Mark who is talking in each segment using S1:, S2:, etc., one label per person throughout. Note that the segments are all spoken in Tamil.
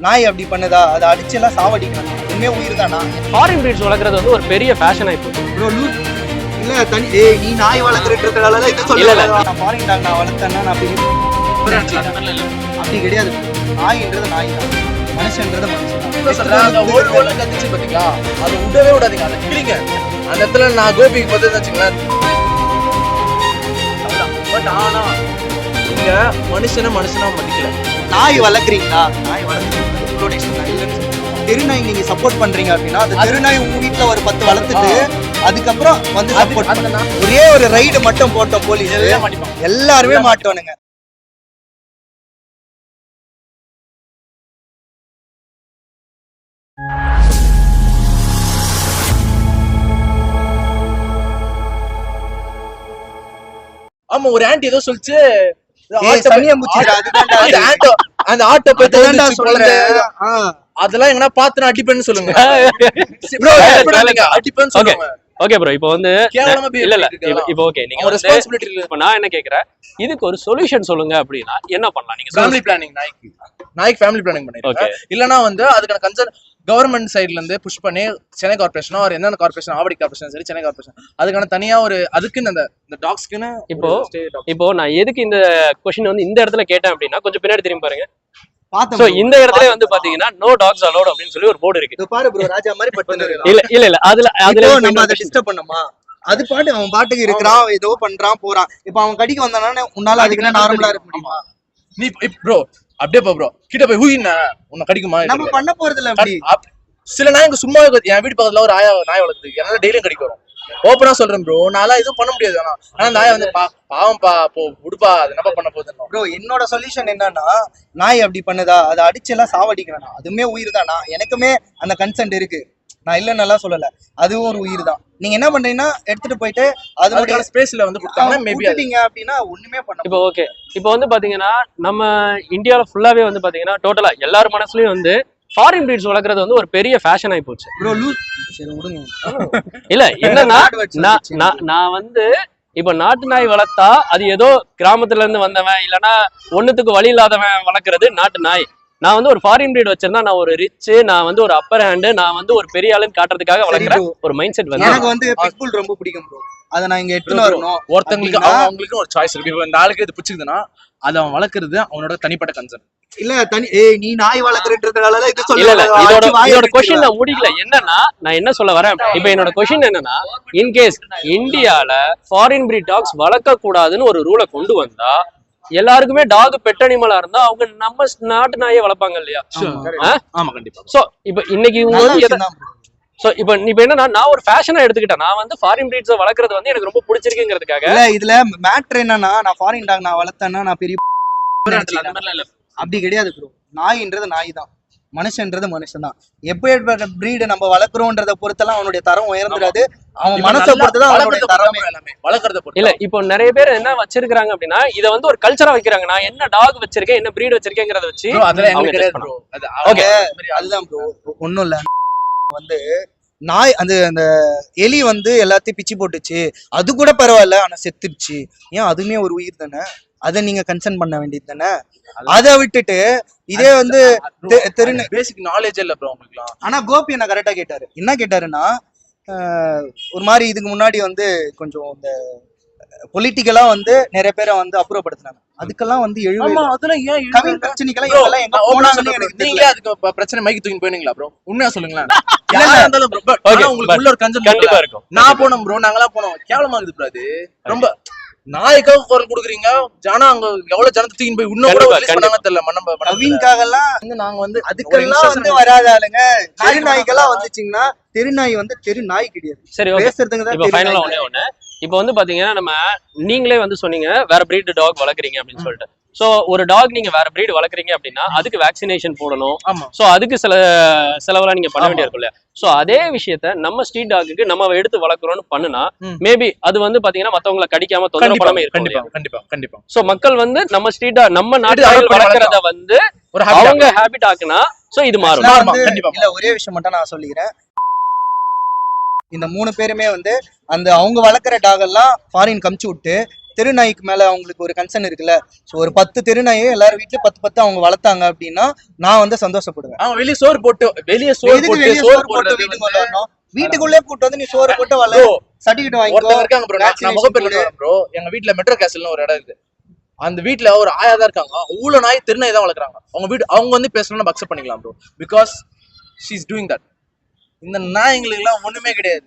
S1: நாய் அப்படி பண்ணுதா? அதை அடிச்செல்லாம் சாவடிக்கணும். உண்மையே உயிர் தானா?
S2: ஃபாரின் பிரீட்ஸ் வளர்க்குறது வந்து ஒரு பெரிய ஃபேஷன்
S1: லூஸ் இல்ல தனி ஏய் நீ நாய் வளர்க்குறதுனால இதை
S2: இல்ல,
S1: சொல்ல
S2: இல்ல.
S1: நான் ஃபாரின் டாக் நான் வளர்த்தேன்னா நான் பெரிய அப்படி கிடையாது. நாயின்றது நாய் தான். மனுஷன்றது மனுஷன்
S3: அந்த ஓல் கத்துச்சு பாத்தீங்களா? அது விடவே விடாதீங்க அதை கிளிங்க அந்த இடத்துல நான் கோபிக்கு பார்த்து வச்சுங்களேன் பட் ஆனா இங்க மனுஷனை மனுஷனா மதிக்கல.
S1: நாய் வளர்க்குறீங்களா? நாய் வளர்க்குறீங்களா. தெருநாய் நீங்க சப்போர்ட் பண்றீங்க அப்படின்னா அந்த தெருநாய் உங்க வீட்ல ஒரு பத்து வளர்த்துட்டு அதுக்கப்புறம் வந்து சப்போர்ட்
S3: நான்
S1: ஒரே ஒரு ரைடு மட்டும் போட்டோம் போலீஸ் எல்லாருமே மாட்டோனுங்க
S3: ஆமா ஒரு ஆன்டி ஏதோ சொல்லிச்சு அந்த ஆட்டோ போய்
S1: சொல்றேன்.
S3: அதெல்லாம் எங்கன்னா பார்த்து நான் அடிப்பேன்னு சொல்லுங்க. அடிப்பேன்னு சொல்லுங்க.
S2: ஓகே. ப்ரோ இப்போ வந்து இல்ல இல்ல. இப்போ ஓகே. நீங்க வந்து
S3: ரெஸ்பான்சிபிலிட்டி
S2: இப்போ நான் என்ன கேக்குறேன்? இதுக்கு ஒரு சொல்யூஷன் சொல்லுங்க அப்படின்னா என்ன பண்ணலாம்? நீங்க
S3: ஃபேமிலி பிளானிங் நாய்க்கு நாய்க்கு ஃபேமிலி பிளானிங் பண்ணிருக்கேன் இல்லனா வந்து அதுக்கான கன்சர்ன் கவர்மெண்ட் சைடுல இருந்து புஷ் பண்ணி சென்னை கார்பரேஷனோ ஒரு என்னென்ன கார்பரேஷன் ஆவடி கார்பரேஷன் சரி சென்னை கார்பரேஷன் அதுக்கான தனியா ஒரு அதுக்குன்னு அந்த இந்த டாக்ஸ்க்குன்னு
S2: இப்போ இப்போ நான் எதுக்கு இந்த கொஸ்டின் வந்து இந்த இடத்துல கேட்டேன் அப்படின்னா கொஞ்சம் பின்னாடி திரும்பி பாருங்க. சோ. இந்த இடத்துல வந்து பாத்தீங்கன்னா நோ டாக்ஸ் அலோட் அப்படின்னு சொல்லி ஒரு போர்டு இருக்கு.
S1: இதோ பாரு ப்ரோ ராஜா மாதிரி பட்டு
S2: இல்ல இல்ல இல்ல அதுல அதுல
S1: நம்ம அதை டிஸ்டர்ப் பண்ணோமா அது பாட்டு அவன் பாட்டுக்கு இருக்கிறான் ஏதோ பண்றான் போறான். இப்போ அவன் கடிக்க வந்தானே உன்னால அதுக்கு நார்மலா இருக்க முடியுமா?
S3: நீ ப்ரோ அப்படியே போ ப்ரோ கிட்ட போய் ஹூயின்னா உன்னை கடிக்குமா?
S1: நம்ம பண்ண போறது இல்ல
S3: சில நாய்ங்க சும்மா. என் வீட்டு பக்கத்துல ஒரு ஆயா நாய் வளர்த்து என்னால டெய்லியும் கடிக்க வரும். ஓப்பனா சொல்றேன் ப்ரோ நான்லாம் எதுவும் பண்ண முடியாது. ஆனா ஆனா நாய் வந்து பா- பாவம்பா போ விடுப்பா அது என்னப்பா பண்ண போகுதுன்னு
S1: ப்ரோ என்னோட சொல்யூஷன் என்னன்னா நாய் அப்படி பண்ணுதா? அதை அடிச்செல்லாம் சாவடிக்கிறேன் அதுவுமே உயிர் தானா எனக்குமே அந்த கன்சென்ட் இருக்கு. நான் இல்லைன்னு நல்லா சொல்லல. அதுவும் ஒரு உயிர் தான் நீங்க என்ன பண்றீங்கன்னா எடுத்துட்டு போயிட்டு
S3: அதுக்கான ஸ்பேஸ்ல வந்து கொடுத்தாங்கன்னா மேபி
S1: அப்படின்னா ஒண்ணுமே பண்ண
S2: இப்போ ஓகே இப்போ வந்து பாத்தீங்கன்னா நம்ம இந்தியால ஃபுல்லாவே வந்து பாத்தீங்கன்னா டோட்டலா எல்லார் மனசுலயும் வந்து ஃபாரின் பிரீட்ஸ் வளர்க்குறது வந்து ஒரு பெரிய ஃபேஷன் ஆகி போச்சு. இல்ல என்னன்னா நான். நான் நான் வந்து இப்ப நாட்டு நாய் வளர்த்தா அது ஏதோ கிராமத்துல இருந்து வந்தவன் இல்லனா ஒண்ணுத்துக்கு வழி இல்லாதவன் வளர்க்கறது நாட்டு நாய். நான் வந்து ஒரு ஃபாரின் பிரீட் வச்சிருந்தா நான் ஒரு ரிச் நான் வந்து ஒரு அப்பர் ஹேண்டு நான் வந்து ஒரு பெரிய ஆளுன்னு காட்டுறதுக்காக
S1: சரி
S2: வளர்க்குற
S1: bro.
S2: ஒரு மைண்ட் செட் வந்து.
S1: எனக்கு வந்து பிட்புல் ரொம்ப பிடிக்கும் ப்ரோ அதை நான் இங்க எடுத்துன்னு
S3: Bro,
S1: வரணும்.
S3: ஒருத்தங்களுக்கு அவங்களுக்கு ஒரு சாய்ஸ் இருக்கு. இப்போ இந்த ஆளுக்கு இது பிடிச்சிருக்குதுன்னா அதை அவன் வளர்க்குறது அவனோட தனிப்பட்ட கன்சர்ன்
S1: இல்ல தனி ஏய் நீ நாய் வளர்க்குறதுனால இது
S2: இல்ல இல்ல
S1: சொல்ல
S2: இதோட இதோட கொஸ்டின் நான் முடிக்கல. என்னன்னா நான் என்ன சொல்ல வரேன்? இப்ப என்னோட கொஸ்டின் என்னன்னா இன்கேஸ் இந்தியால ஃபாரின் பிரீட் டாக்ஸ் வளர்க்க கூடாதுன்னு ஒரு ரூலை கொண்டு வந்தா எல்லாருக்குமே டாக் பெட் அனிமலா இருந்தா அவங்க நம்ம நாட்டு நாயே வளர்ப்பாங்க இல்லையா?
S3: ஆமா. கண்டிப்பா.
S2: சோ இப்ப இன்னைக்கு. சோ இப்ப இப்ப என்னன்னா நான் ஒரு ஃபேஷனா எடுத்துக்கிட்டேன். நான் வந்து ஃபாரின் பிரீட்ஸை வளர்க்கறது வந்து எனக்கு ரொம்ப பிடிச்சிருக்குங்கிறதுக்காக
S1: இல்ல இதுல மேட்ரு என்னன்னா நான் ஃபாரின் டாக் நான் வளர்த்தேன்னா நான் பெரிய. அப்படி கிடையாது ப்ரோ நாயின்றது நாய் தான். மனுஷன்றது மனுஷன் தான் எப்பேற்பட்ட பிரீடு நம்ம வளர்க்குறோன்றத பொறுத்தெல்லாம் அவனுடைய தரம் உயர்ந்துடாது அவன் மனசை பொறுத்து தான் அவனுடைய தரமே.
S3: வளர்க்கறத பொறுத்து
S2: இல்ல இப்போ நிறைய பேர் என்ன வச்சிருக்காங்க அப்படின்னா இத வந்து ஒரு கல்ச்சரா வைக்கிறாங்க. நான் என்ன டாக் வச்சிருக்கேன் என்ன பிரீட் வச்சிருக்கேங்கிறத வச்சு
S3: அதெல்லாம் எங்களுக்கு கிடையாது
S2: Okay.
S3: அவங்க-
S1: அதுதான் ப்ரோ ஒன்றும் இல்லை. வந்து நாய் அந்த அந்த எலி வந்து எல்லாத்தையும் பிச்சு போட்டுச்சு. அது கூட பரவாயில்ல ஆனா செத்துருச்சு. ஏன்? அதுவுமே ஒரு உயிர் தானே? அதை நீங்க கன்சர்ன் பண்ண வேண்டியது தானே? அதை விட்டுட்டு இதே வந்து தெ- தெருந
S3: பேசிக் நாலேஜ் இல்ல ப்ரோ உங்களுக்குலாம்
S1: ஆனா கோபி என்ன கரெக்டா கேட்டாரு. என்ன கேட்டாருன்னா ஆஹ், ஒரு மாதிரி இதுக்கு முன்னாடி வந்து கொஞ்சம் இந்த பொலிட்டிக்கலா வந்து நிறைய பேரை வந்து அப்புறப்படுத்தினாங்க. அதுக்கெல்லாம் வந்து எழுவே
S3: ஆமா அதெல்லாம் ஏன்
S1: கவி
S3: இழுக்குறாங்க?
S1: பிரச்சனைக்கெல்லாம் எங்க போனாங்கன்னு எனக்கு
S3: அதுக்கு பிரச்சனை மைக்கு தூக்கி போயிருங்களா ப்ரோ உண்மையா சொல்லுங்களேன். உங்களுக்கு உள்ள ஒரு கஞ்சன்
S2: கண்டிப்பா இருக்கும்.
S3: நான் போனோம் ப்ரோ நாங்களாம் போனோம். கேவலமா இருக்குது bro அது. ரொம்ப நாய்க்காக குரல் கொடுக்குறீங்க? ஆனா அங்க எவ்வளவு ஜனத்தை தூக்கி போய் இன்னும் கூட பண்ணாங்க தெரியல மண்ணம்ப
S1: நவீன்காக எல்லாம்
S3: வந்து நாங்க வந்து
S1: அதுக்கெல்லாம் வந்து வராத ஆளுங்க தெரு நாய்க்கெல்லாம் வந்துச்சுங்கன்னா தெரு நாய் வந்து தெரு நாய் கிடையாது.
S2: சரி
S1: பேசுறதுக்கு தான்
S2: ஃபைனலா. ஒண்ணே ஒண்ணு. இப்போ வந்து பாத்தீங்கன்னா நம்ம நீங்களே வந்து சொன்னீங்க வேற பிரீட் டாக் வளர்க்குறீங்க அப்படின்னு சொல்லிட்டு. சோ ஒரு டாக் நீங்க வேற பிரீட் வளர்க்குறீங்க அப்படின்னா அதுக்கு வேக்சினேஷன் போடணும். சோ அதுக்கு சில செலவெல்லாம் நீங்க பண்ண. வேண்டிய இருக்கும் இல்லையா சோ அதே விஷயத்த நம்ம ஸ்ட்ரீட் டாக்கு நம்ம எடுத்து வளர்க்குறோம்னு பண்ணுனா. மேபி அது வந்து பாத்தீங்கன்னா மத்தவங்களை கடிக்காம தொந்தரவு
S3: கண்டிப்பா
S2: பண்ணாம இருக்கும்
S3: கண்டிப்பா கண்டிப்பா கண்டிப்பா.
S2: சோ மக்கள் வந்து நம்ம ஸ்ட்ரீட் நம்ம நாட்டு வளர்க்கறத வந்து. அவங்க ஹேபிட் ஆக்குனா சோ இது மாறும்.
S1: இல்ல ஒரே விஷயம் மட்டும் நான் சொல்லிக்கிறேன். இந்த மூணு பேருமே வந்து அந்த அவங்க வளர்க்குற டாக் எல்லாம் ஃபாரின் கமிச்சு விட்டு தெரு நாய்க்கு மேல அவங்களுக்கு ஒரு கன்சர்ன் இருக்குல்ல. ஸோ ஒரு பத்து தெரு நாயை எல்லாரும் வீட்லயும் பத்து பத்து அவங்க வளர்த்தாங்க அப்படின்னா நான் வந்து சந்தோஷப்படுவேன்.
S3: அவன் வெளியே சோறு போட்டு வெளியே சோறு போட்டு சோறு
S1: போட்டு வீட்டுக்கு வரணும் வீட்டுக்குள்ளே கூட்டு வந்து நீ சோறு போட்டு வள.
S3: Bro,
S1: சர்டிஃபிகேட் வாங்கிக்கோ.
S3: ஒருத்தங்க இருக்காங்க ப்ரோ நான்
S1: vaccination
S3: முகப்பேர்ல
S1: போடு.
S3: ப்ரோ எங்க வீட்ல மெட்ரோ கேசல்னு ஒரு இடம் இருக்கு. அந்த வீட்ல ஒரு ஆயா தான் இருக்காங்க அவ்வளவு நாய் திருநாய் தான் வளர்க்குறாங்க. அவங்க வீடு அவங்க வந்து பேசணும் நம்ம அக்செப்ட் பண்ணிக்கலாம் bro because she is doing that இந்த நாய்ங்களுக்கு எல்லாம் ஒண்ணுமே கிடையாது.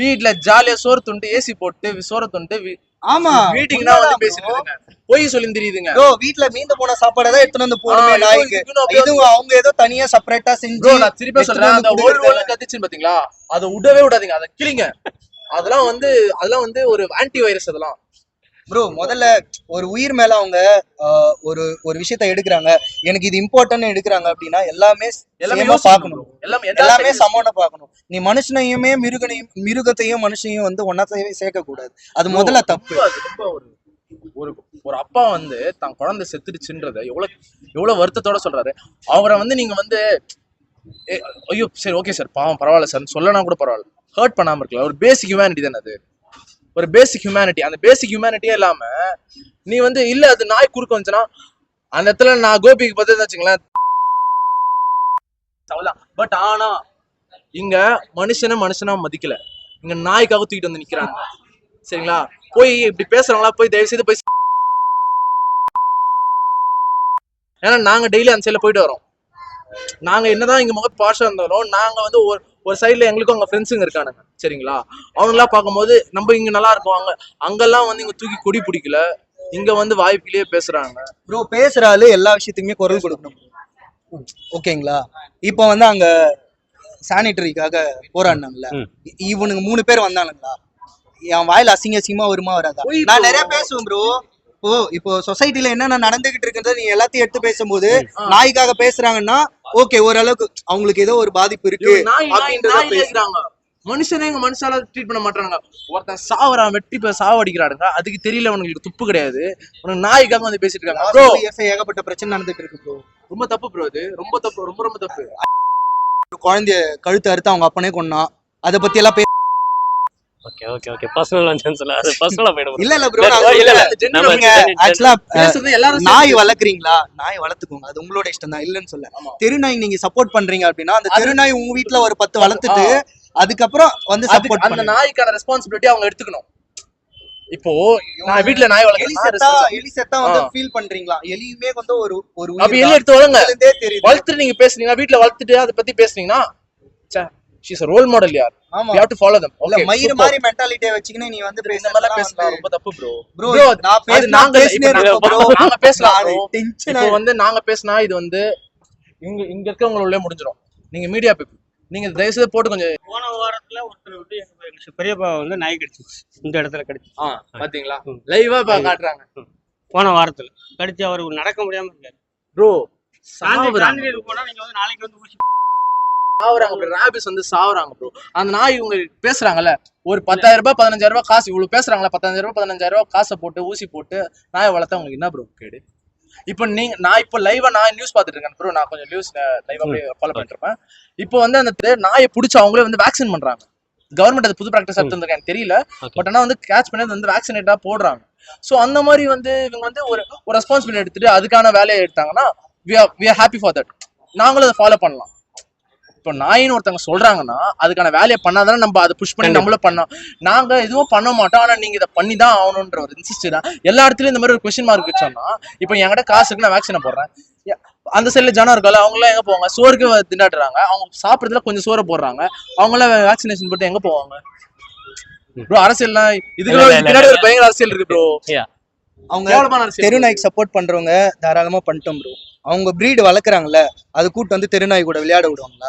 S3: வீட்ல ஜாலியா சோறு துண்டு ஏசி போட்டு சோறு துண்டு
S1: ஆமா.
S3: மீட்டிங்னா வந்து பேசிட்டு பொய் சொல்லி தெரியுதுங்க.
S1: ப்ரோ வீட்ல மீந்து போன சாப்பாடை தான் எடுத்துட்டு வந்து போடுமே நாய்க்கு.
S3: இதுக்குன்னு அப்படியே
S1: இது அவங்க ஏதோ தனியா செப்பரேட்டா செஞ்சு
S3: நான் திருப்பி சொல்றேன். அந்த ஒரு. ஒன்று கத்துச்சுன்னு பாத்தீங்களா? அதை விடவே விடாதீங்க. அதை கிளிங்க அதெல்லாம் வந்து அதெல்லாம் வந்து ஒரு ஆன்டி வைரஸ் அதெல்லாம்.
S1: ப்ரோ முதல்ல ஒரு உயிர் மேல அவங்க ஒரு ஒரு விஷயத்த எடுக்கிறாங்க. எனக்கு இது இம்பார்ட்டன்ட் எடுக்கிறாங்க அப்படின்னா எல்லாமே
S3: எல்லாமே
S1: பார்க்கணும்.
S3: எல்லாமே
S1: சமமான பார்க்கணும். நீ மனுஷனையுமே மிருகனையும் மிருகத்தையும் மனுஷனையும் வந்து ஒன்னா சேர்க்க கூடாது அது முதல்ல தப்பு.
S3: ஒரு ஒரு அப்பா வந்து தான் குழந்தை செத்துடுச்சுன்றத எவ்வளவு எவ்வளவு வருத்தத்தோட சொல்றாரு. அவரை வந்து நீங்க வந்து ஐயோ சரி ஓகே சார் பாவம் பரவாயில்ல சார் சொல்லனா கூட பரவாயில்ல. ஹர்ட் பண்ணாம இருக்கலாம். ஒரு பேசிக் ஹியூமனிட்டி தானே அது. ஒரு பேசிக் ஹியூமனிட்டி அந்த பேசிக் ஹியூமனிட்டியே இல்லாம நீ வந்து இல்ல அது நாய் குறுக்க வந்துச்சுன்னா அந்த இடத்துல நான் கோபிக்கு பார்த்து வச்சுங்களேன் பட் ஆனா இங்க மனுஷனை மனுஷனா மதிக்கல. இங்க நாய்க்காக தூக்கிட்டு வந்து நிக்கிறாங்க. சரிங்களா? போய் இப்படி பேசுறவங்களா போய் தயவு செய்து போய் ஏன்னா நாங்க டெய்லி அந்த சைடுல போயிட்டு வரோம். நாங்க என்னதான் இங்க முக பாஷா இருந்தாலும் நாங்க வந்து ஒரு ஒரு சைடுல எங்களுக்கும் அங்க ஃப்ரெண்ட்ஸுங்க இருக்கானுங்க. சரிங்களா? அவங்களாம் பார்க்கும்போது நம்ம இங்க நல்லா இருக்கோம். அங்க அங்கெல்லாம் வந்து இங்க தூக்கி கொடி பிடிக்கல. இங்க வந்து வாய்ப்பிலேயே பேசுறாங்க.
S1: ப்ரோ பேசுற ஆளு எல்லா விஷயத்துக்குமே குரல் கொடுக்கணும். ஓகேங்களா? இப்போ வந்து அங்க சானிட்டரிக்காக போராடினாங்கல்ல. இவனுங்க மூணு பேர் வந்தானுங்களா? என் வாயில அசிங்க அசிங்கமா வருமா வராதா? நான். நிறைய பேசுவேன் ப்ரோ இப்போ இப்போ சொசைட்டில என்னென்ன நடந்துகிட்டு இருக்குன்றத நீ எல்லாத்தையும் எடுத்து பேசும்போது நாய்க்காக பேசுறாங்கன்னா ஓகே ஓரளவுக்கு அவங்களுக்கு ஏதோ ஒரு பாதிப்பு இருக்கு அப்படின்றத
S3: நாய்
S1: பேசு.
S3: இருக்கிறாங்க மனுஷனே எங்க மனுஷால ட்ரீட் பண்ண மாட்டாங்க ஒருத்தன் சாவறான் வெட்டி போய் சாவடிக்கிறானுங்க. அதுக்கு தெரியல அவனுங்களுக்கு துப்பு கிடையாது. உனக்கு நாய்க்காக வந்து பேசிட்டு இருக்காங்க. ப்ரோ
S1: ஏகப்பட்ட பிரச்சனை நடந்துட்டு இருக்கு ப்ரோ
S3: ரொம்ப தப்பு ப்ரோ இது. ரொம்ப தப்பு ரொம்ப ரொம்ப தப்பு.
S1: குழந்தைய கழுத்து அறுத்து அவங்க அப்பனே கொன்னான் அதை பத்தி எல்லாம்
S2: ஓகே ஓகே ஓகே பர்சனல் வஞ்சன்ஸ்ல அது பர்சனலா போயிடும்.
S1: இல்ல இல்ல ப்ரோ
S2: இல்ல,
S1: ஆக்சுவலா
S3: பேசுறது எல்லாரும்
S1: நாய் வளர்க்குறீங்களா? நாய் வளர்த்துக்கோங்க. அது உங்களோட இஷ்டம் தான் இல்லைன்னு சொல்ல.
S3: ஆமா.
S1: தெருநாய் நீங்க சப்போர்ட் பண்றீங்க அப்படின்னா அந்த
S3: அது-
S1: தெருநாய் உங்க வீட்ல ஒரு பத்து வளர்த்துட்டு அதுக்கப்புறம் வந்து சப்போர்ட்
S3: அந்த நாய்க்கான ரெஸ்பான்சிபிலிட்டி அவங்க எடுத்துக்கணும். இப்போ நான் வீட்ல நாய்
S1: எலி செத்தா எலி செத்தா வந்து. ஃபீல் பண்றீங்களா? எலியுமே வந்து ஒரு ஒரு
S3: அப்ப எலி. எடுத்து வளங்க வளர்த்துட்டு நீங்க பேசுனீங்க வீட்ல வளர்த்துட்டு அதை பத்தி பேசுனீங்கன்னா ஷீஸ் ரோல் மாடல் யார்?
S1: ஆமா.
S3: You have to follow them
S1: இல்ல மயிறு மாதிரி மென்டாலிட்டியை வச்சுக்கின்னு நீ வந்து பேசுறதெல்லாம்
S3: பேசலாம்
S1: வந்து
S3: ரொம்ப தப்பு ப்ரோ
S1: ப்ரோ
S3: Bro,
S1: நான் பேசினா
S3: நாங்க
S1: பேசினே இருப்பேன்
S3: நாங்க- பேசலாம் இப்போ வந்து நாங்க பேசினா இது வந்து இங்க இங்க இருக்கவங்க உள்ளே முடிஞ்சிடும் நீங்க மீடியா பீப்புள் நீங்க தயவு செய்து போட்டு கொஞ்சம்
S4: போன வாரத்துல ஒருத்தர் வந்து எங்க பெரியப்பா வந்து நாய் கடிச்சிச்சு. இந்த இடத்துல கடிச்சு.
S3: ஆ பாத்தீங்களா? லைவா காட்டுறாங்க.
S4: போன வாரத்துல. கடிச்சு அவருக்கு நடக்க முடியாம இருக்காரு.
S3: ப்ரோ சாவுறாங்க.
S4: போனா நீங்க வந்து நாளைக்கு வந்து ஊசி
S3: சாவுறாங்க ப்ரோ. ரேபிஸ் வந்து சாவுறாங்க ப்ரோ. அந்த நாய் இவங்க பேசுறாங்கல்ல ஒரு பத்தாயிரம் ரூபாய் பதினஞ்சாயிரம் ரூபாய் காசு இவ்வளவு பேசுறாங்களா பத்தாயிரம் ரூபாய் பதினஞ்சாயிரம் ரூபாய் காசை போட்டு ஊசி போட்டு நாயை வளர்த்தா உங்களுக்கு என்ன ப்ரோ கேடு? இப்போ நீங்க நான் இப்போ லைவா நான் நியூஸ் பார்த்துட்டு இருக்கேன் ப்ரோ நான் கொஞ்சம் நியூஸ் லைவா ஃபாலோ பண்ணிட்டு இருப்பேன். இப்போ வந்து அந்த நாயை பிடிச்சி அவங்களே வந்து வேக்சின் பண்றாங்க. கவர்மெண்ட் அது புது ப்ராக்டிஸ் எடுத்துருக்காங்க எனக்கு தெரியல. பட் ஆனா வந்து கேட்ச் பண்ணி வந்து வேக்சினேட்டா போடுறாங்க. ஸோ அந்த மாதிரி வந்து இவங்க வந்து ஒரு ஒரு ரெஸ்பான்சிபிலிட்டி எடுத்துட்டு அதுக்கான வேலையை எடுத்தாங்கன்னா we are happy for that நாங்களும் அதை ஃபாலோ பண்ணலாம். இப்போ நாயின்னு ஒருத்தவங்க சொல்றாங்கன்னா அதுக்கான வேலையை பண்ணாதானே நம்ம அதை புஷ் பண்ணி. நம்மளும் பண்ணோம் நாங்க எதுவும் பண்ண மாட்டோம். ஆனா நீங்க இதை பண்ணி தான் ஆகணுன்ற ஒரு இன்சிஸ்ட் தான். எல்லா இடத்துலயும் இந்த மாதிரி ஒரு கொஸ்டின் மார்க் வச்சோம்னா இப்போ என்கிட்ட காசு இருக்கு நான் வேக்சினை போடுறேன். அந்த சைடுல ஜனம் இருக்கல அவங்க எல்லாம் எங்க போவாங்க? சோறுக்கு திண்டாடுறாங்க. அவங்க சாப்பிடுறதுல கொஞ்சம் சோறை போடுறாங்க. அவங்க எல்லாம் வேக்சினேஷன் போட்டு எங்க போவாங்க? ப்ரோ அரசியல்லாம் இதுக்கு பின்னாடி ஒரு. பயங்கர அரசியல் இருக்கு ப்ரோ
S1: அவங்க தெருநாய்க்கு சப்போர்ட் பண்றவங்க தாராளமா பண்ணிட்டோம் ப்ரோ அவங்க பிரீடு வளர்க்குறாங்கல்ல அது கூட்டு வந்து தெருநாய் கூட விளையாட விடுவாங்களா?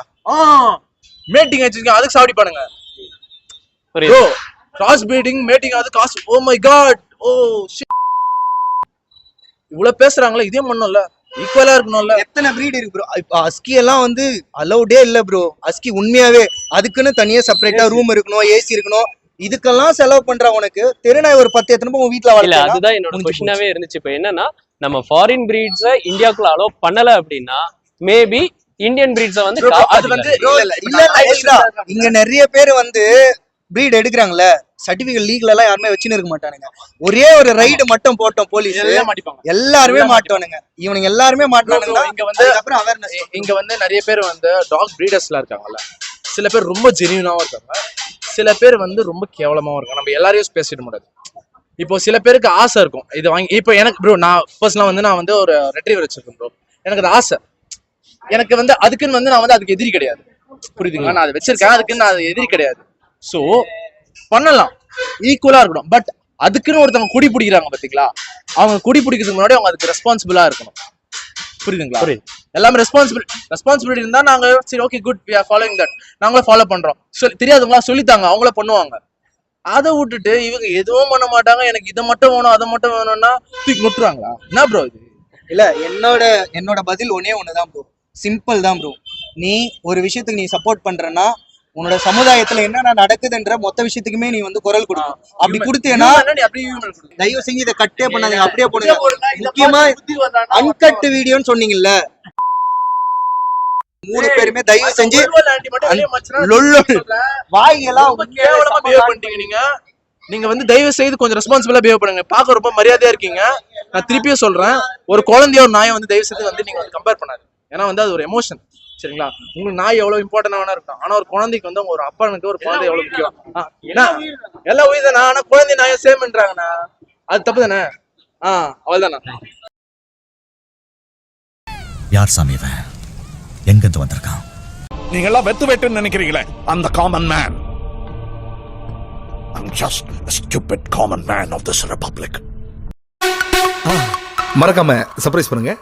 S3: மேட்டிங் வச்சிருக்கேன். அதுக்கு சாவடி பண்ணுங்க ப்ரோ கிராஸ் பிரீடிங் மேட்டிங் அது காசு ஓ மை காட் ஓ இவ்வளவு பேசுறாங்களே இதே பண்ணும்ல. ஈக்குவலா இருக்கணும்ல.
S1: எத்தனை பிரீடு இருக்கு ப்ரோ இப்போ அஸ்கி எல்லாம் வந்து அலௌடே இல்ல ப்ரோ அஸ்கி உண்மையாவே அதுக்குன்னு தனியா செப்பரேட்டா ரூம் இருக்கணும் ஏசி இருக்கணும். இதுக்கெல்லாம் செலவு பண்ற உனக்கு. தெருநாய் ஒரு பத்து எத்தனை உன் வீட்டுல
S2: இல்ல
S1: வளர்க்கலாம்
S2: அதுதான் என்னோட கொஸ்டினாவே இருந்துச்சு. இப்போ என்னன்னா நம்ம ஃபாரின் பிரீட்ஸ இந்தியாக்குள்ள அலோ பண்ணல அப்படின்னா மேபி இந்தியன் பிரீட்ஸ வந்து
S3: Bro, அது வந்து.
S1: இல்ல இல்ல. இங்க நிறைய பேர் வந்து பிரீட் எடுக்கிறாங்கல்ல. சர்டிபிகேட் லீக்ல எல்லாம் யாருமே வச்சுன்னு இருக்க மாட்டானுங்க. ஒரே ஒரு ரைடு மட்டும் போட்டோம் போலீஸ் எல்லாருமே மாட்டோனுங்க. இவனுங்க எல்லாருமே மாட்டானுங்க
S3: இங்க வந்து
S1: அப்புறம் அவேர்னஸ்
S3: இங்க வந்து நிறைய பேர் வந்து டாக் பிரீடர்ஸ்லாம் இருக்காங்கல்ல. சில பேர் ரொம்ப ஜெனியூனாவும் இருக்காங்க. சில பேர் வந்து ரொம்ப கேவலமாவும் இருக்காங்க. நம்ம எல்லாரையும் பேசிட முடியாது. இப்போ சில பேருக்கு ஆசை இருக்கும். இது வாங்கி இப்போ எனக்கு ப்ரோ நான் பர்சனலாக வந்து நான் வந்து ஒரு ரெட்ரீவர் வச்சிருக்கேன் ப்ரோ எனக்கு அது ஆசை. எனக்கு வந்து அதுக்குன்னு வந்து நான் வந்து அதுக்கு எதிரி கிடையாது. புரியுதுங்களா? நான் அதை வச்சிருக்கேன். அதுக்குன்னு நான் எதிரி கிடையாது. ஸோ பண்ணலாம். ஈக்குவலா இருக்கணும். பட் அதுக்குன்னு ஒருத்தவங்க குடி பிடிக்கிறாங்க பாத்தீங்களா? அவங்க குடி பிடிக்கிறதுக்கு முன்னாடி அவங்க அதுக்கு ரெஸ்பான்சிபிளா இருக்கணும். புரியுதுங்களா?
S2: புரியுது.
S3: எல்லாமே ரெஸ்பான்சிபிள் ரெஸ்பான்சிபிலிட்டி இருந்தா நாங்க சரி okay good we are following that நாங்களும் ஃபாலோ பண்றோம். சொல்லி தெரியாதவங்களா சொல்லித்தாங்க. அவங்கள பண்ணுவாங்க. அதை விட்டுட்டு இவங்க எதுவும் பண்ண மாட்டாங்க. எனக்கு இதை மட்டும் வேணும் அதை மட்டும் வேணும்னா தூக்கி முட்டுறாங்களா? என்ன ப்ரோ இது?
S1: இல்ல என்னோட என்னோட பதில் ஒன்னே ஒண்ணுதான் ப்ரோ சிம்பிள் தான் ப்ரோ நீ ஒரு விஷயத்துக்கு நீ சப்போர்ட் பண்றன்னா உன்னோட சமுதாயத்துல என்னென்ன நடக்குதுன்ற மொத்த விஷயத்துக்குமே நீ வந்து குரல் கொடுக்கணும். அப்படி கொடுத்தேன்னா. தயவு செஞ்சு இதை கட்டே பண்ணாதீங்க அப்படியே போடுங்க. முக்கியமா அன்கட் வீடியோன்னு சொன்னீங்கல்ல. மூணு பேருமே தயவு செஞ்சு
S3: பண்ணிட்டீங்க நீங்க. நீங்க வந்து தயவு செய்து கொஞ்சம் ரெஸ்பான்சிபிளா பிஹேவ் பண்ணுங்க. பார்க்க ரொம்ப மரியாதையா இருக்கீங்க. நான் திருப்பியும் சொல்றேன். ஒரு குழந்தைய ஒரு நாயை வந்து தயவு செய்து வந்து நீங்க கம்பேர் பண்ணாது ஏன்னா வந்து அது ஒரு எமோஷன் சரிங்களா? உங்களுக்கு நாய் எவ்வளவு இம்பார்ட்டன்ட் வேணா இருக்கும் ஆனா ஒரு குழந்தைக்கு வந்து ஒரு அப்பனுக்கு ஒரு குழந்தை எவ்வளவு முக்கியம்? ஆ, என்ன? எல்லாம் உயிர் தானே ஆனா குழந்தை நாயும் சேம்ன்றாங்கண்ணா அது தப்பு தானே? ஆ அவள்தானா
S5: யார் சாமி இவன்? எங்கிருந்து வந்திருக்கான்?
S6: நீங்கெல்லாம் வெத்து வெட்டுன்னு நினைக்கிறீங்களே? அந்த common man I'm just a stupid common man of this republic.
S7: மறக்காம சர்ப்ரைஸ் பண்ணுங்க.